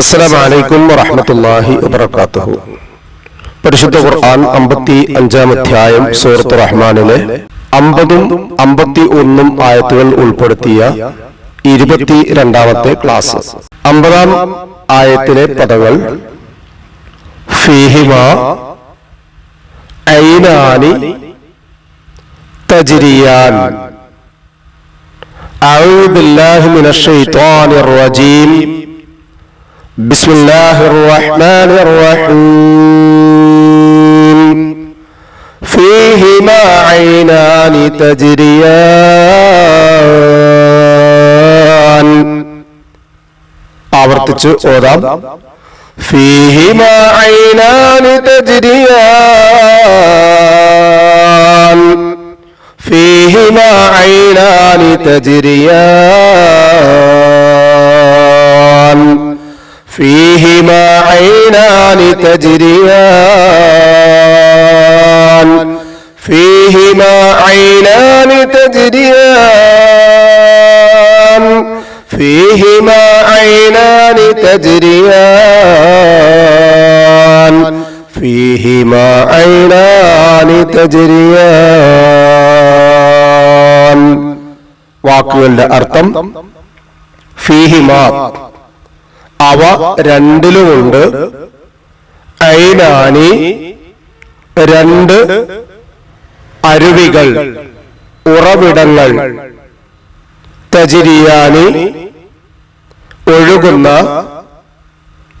അസ്സലാമു അലൈക്കും വറഹ്മത്തുള്ളാഹി വബറകാതുഹു പരിശുദ്ധ ഖുർആൻ അമ്പത്തി അഞ്ചാം അധ്യായം സൂറത്ത് റഹ്മാനിലെ അമ്പതും അമ്പത്തി ഒന്നും ആയത്തുകൾ ഉൾപ്പെടുത്തിയ ഇരുപത്തി രണ്ടാമത്തെ ക്ലാസ് അമ്പതാം ആയത്തിലെ പദങ്ങൾ ഫീഹിമ ഐനാനി തജ്രിയാൻ أعوذ بالله من الشيطان الرجيم بسم الله الرحمن الرحيم فيهما عينان تجريان ആവർത്തിച്ച് ഓതാം ഫീഹിമാ ഐനാനി തജ്രിയാൻ فيهما عينان تجريان فيهما عينان تجريان فيهما عينان تجريان فيهما عينان تجريان فيهما عينان تجريان വാക്കുകളുടെ അർത്ഥം ഫീഹിമാ അവ രണ്ടിലുമുണ്ട്. ഐനാനി രണ്ട് അരുവികൾ. ഉറവിടങ്ങൾ. തജിരിയാനി ഒഴുകുന്ന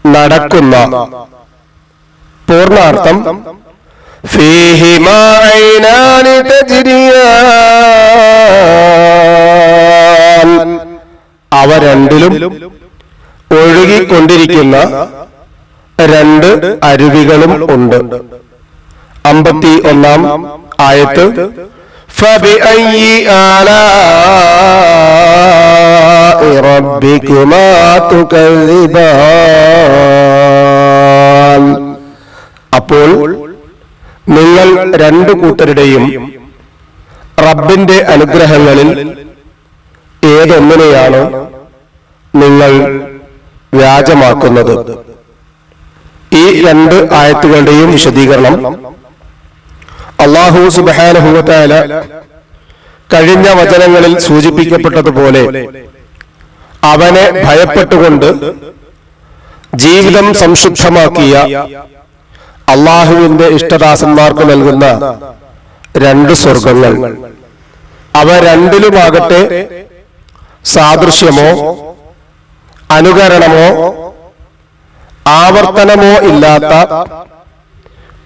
നടക്കുന്ന. പൂർണാർത്ഥം ഫീഹിമാ ഐനാനി തജ്രിയാൻ. അവ രണ്ടിലും ഒഴുകിക്കൊണ്ടിരിക്കുന്ന രണ്ട് അരുവികളും ഉണ്ട്. അമ്പത്തി ഒന്നാം ആയത്ത് അപ്പോൾ നിങ്ങൾ രണ്ടു കൂട്ടരുടെയും റബ്ബിന്റെ അനുഗ്രഹങ്ങളിൽ ഏതൊന്നിനെയാണ് നിങ്ങൾ വ്യാജമാക്കുന്നത്. ഈ രണ്ട് ആയത്തുകളുടെയും വിശദീകരണം അള്ളാഹു സുബാനഹുല കഴിഞ്ഞ വചനങ്ങളിൽ സൂചിപ്പിക്കപ്പെട്ടതുപോലെ അവനെ ഭയപ്പെട്ടുകൊണ്ട് ജീവിതം സംശുദ്ധമാക്കിയ അള്ളാഹുവിന്റെ ഇഷ്ടദാസന്മാർക്ക് നൽകുന്ന രണ്ട് സ്വർഗങ്ങൾ അവ രണ്ടിലുമാകട്ടെ സാദൃശ്യമോ അനുകരണമോ ആവർത്തനമോ ഇല്ലാത്ത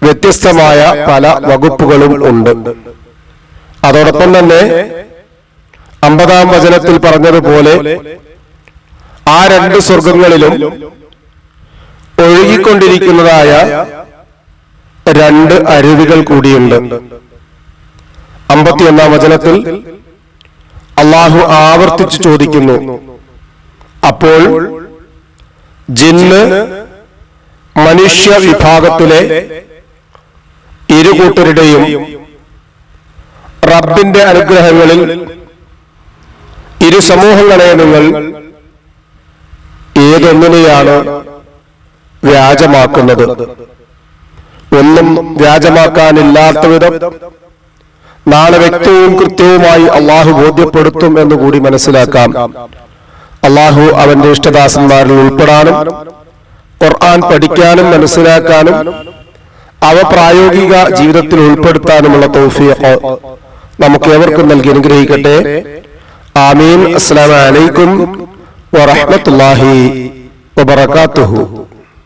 വ്യത്യസ്തമായ പല വകുപ്പുകളും ഉണ്ട്. അതോടൊപ്പം തന്നെ അമ്പതാം വചനത്തിൽ പറഞ്ഞതുപോലെ ആ രണ്ട് സ്വർഗങ്ങളിലും ഒഴുകിക്കൊണ്ടിരിക്കുന്നതായ രണ്ട് അരുവികൾ കൂടിയുണ്ട്. അമ്പത്തിയൊന്നാം വചനത്തിൽ അള്ളാഹു ആവർത്തിച്ചു ചോദിക്കുന്നു അപ്പോൾ ജിന്ന് മനുഷ്യ വിഭാഗത്തിലെ ഇരുകൂട്ടരുടെയും റബ്ബിന്റെ അനുഗ്രഹങ്ങളിൽ ഇരു സമൂഹങ്ങളെ നിങ്ങൾ ഏതൊന്നിനെയാണ് വ്യാജമാക്കുന്നത്? ഒന്നും വ്യാജമാക്കാനില്ലാത്ത വിധം നാളെ വ്യക്തവും കൃത്യവുമായി അള്ളാഹു ബോധ്യപ്പെടുത്തും എന്ന് കൂടി മനസ്സിലാക്കാം. അള്ളാഹു അവന്റെ ഇഷ്ടദാസന്മാരിൽ ഉൾപ്പെടാനും ഖുർആൻ പഠിക്കാനും മനസ്സിലാക്കാനും അവ പ്രായോഗിക ജീവിതത്തിൽ ഉൾപ്പെടുത്താനുമുള്ള തൗഫീഖ് നമുക്ക് ഏവർക്കും നൽകി അനുഗ്രഹിക്കട്ടെ. ആമീൻ. അസ്സലാമു അലൈക്കും വറഹ്മത്തുള്ളാഹി വബറകാതുഹു.